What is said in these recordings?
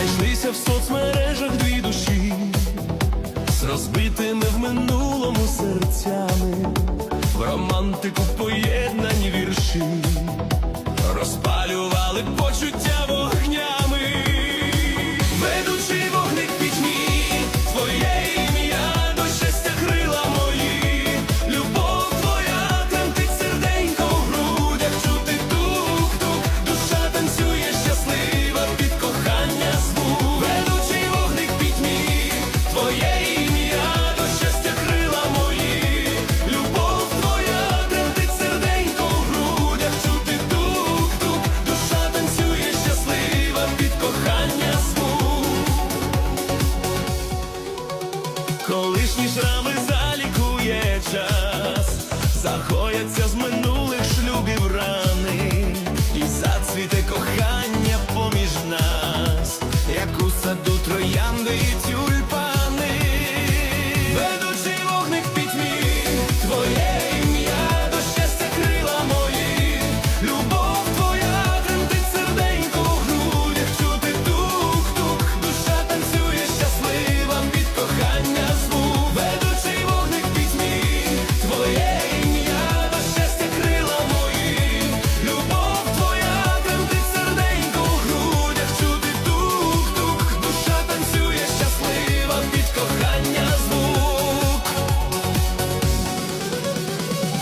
знайшлися в соцмережах дві душі, з розбитими в минулому серцями, в романтику поєднані вірші. загояться з минулим.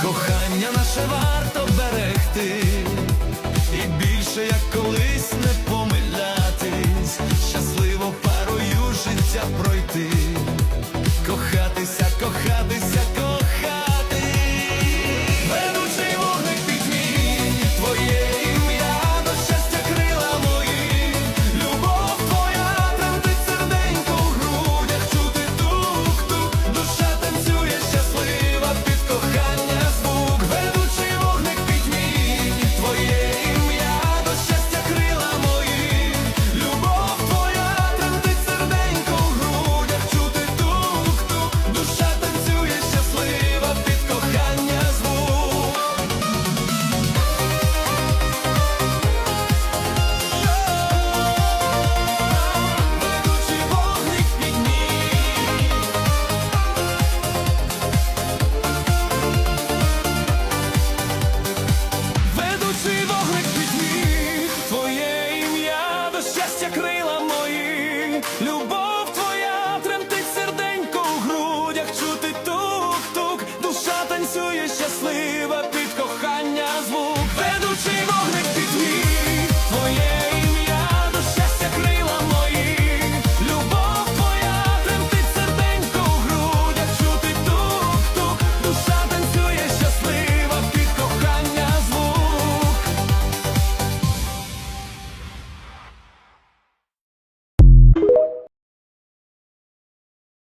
Кохання наше варто берегти і більше як. кохання.